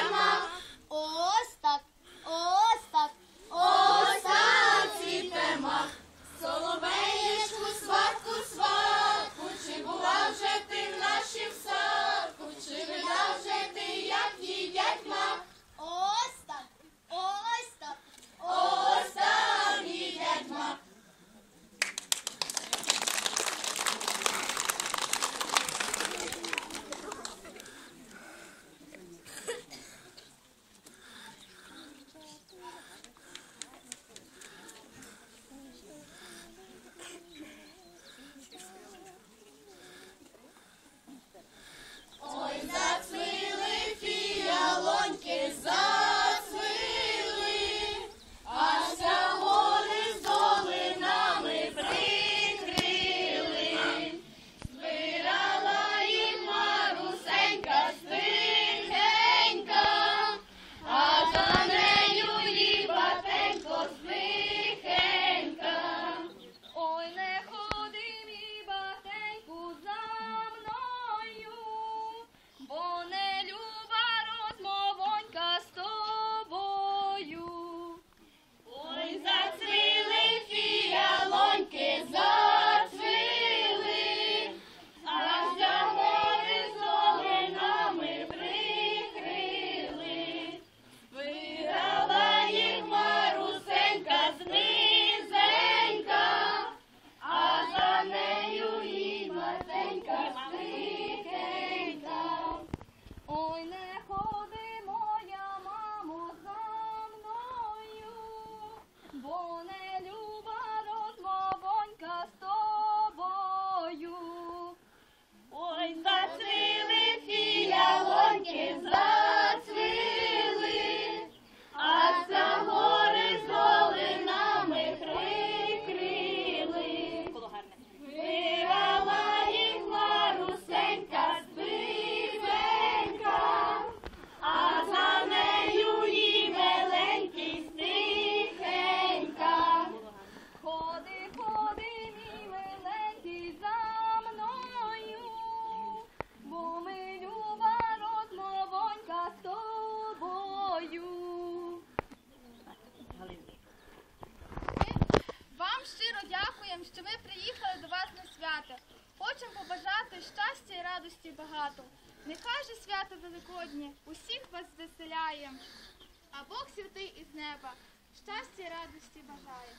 Grandma Хочемо побажати щастя і радості багато. Нехай же свято Великоднє усіх вас веселяє, а Бог святий із неба, щастя і радості бажає.